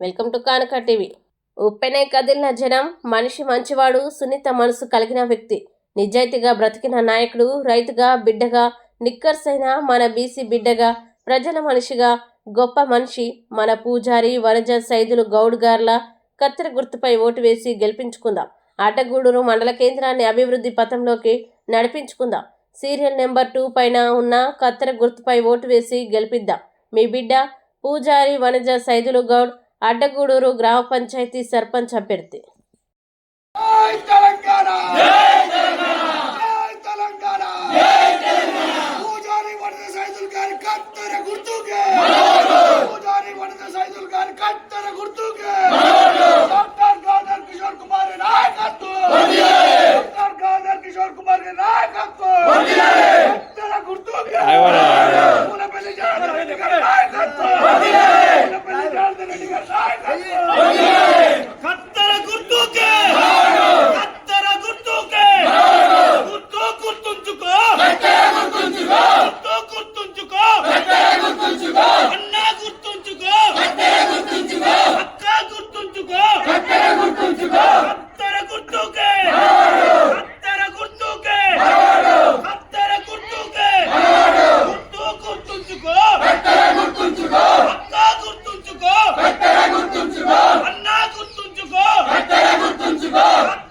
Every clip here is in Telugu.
Welcome to Kanaka TV. ఉప్పెనే కదిలిన జనం మనిషి మంచివాడు సున్నిత మనసు కలిగిన వ్యక్తి. నిజాయితీగా బ్రతికిన నాయకుడు రైతుగా బిడ్డగా నిక్కర్సైన మన బీసీ బిడ్డగా ప్రజల మనిషిగా గొప్ప మనిషి మన పూజారి వరజ సైదులు గౌడ్ గార్ల కత్తెర గుర్తుపై ఓటు వేసి గెలిపించుకుందాం. ఆటగూడూరు మండల కేంద్రాన్ని అభివృద్ధి పథంలోకి నడిపించుకుందాం. సీరియల్ నెంబర్ టూ పైన ఉన్న కత్తెర గుర్తుపై ఓటు వేసి గెలిపిద్దాం. మీ బిడ్డ పూజారి వనజ సైదులు గౌడ్ అడ్డగూడూరు గ్రామ పంచాయతీ సర్పంచ్ అభ్యర్థి. తెలంగాణ! জিন্দাবাদ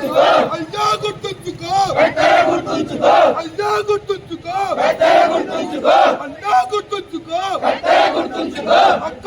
గుర్తుంచుకో. అయ్యా గుర్తుంచుకో. పెట్టర గుర్తుంచుకో. అయ్యా గుర్తుంచుకో. పెట్టర గుర్తుంచుకో. అన్నా గుర్తుంచుకో. పెట్టర గుర్తుంచుకో. అక్క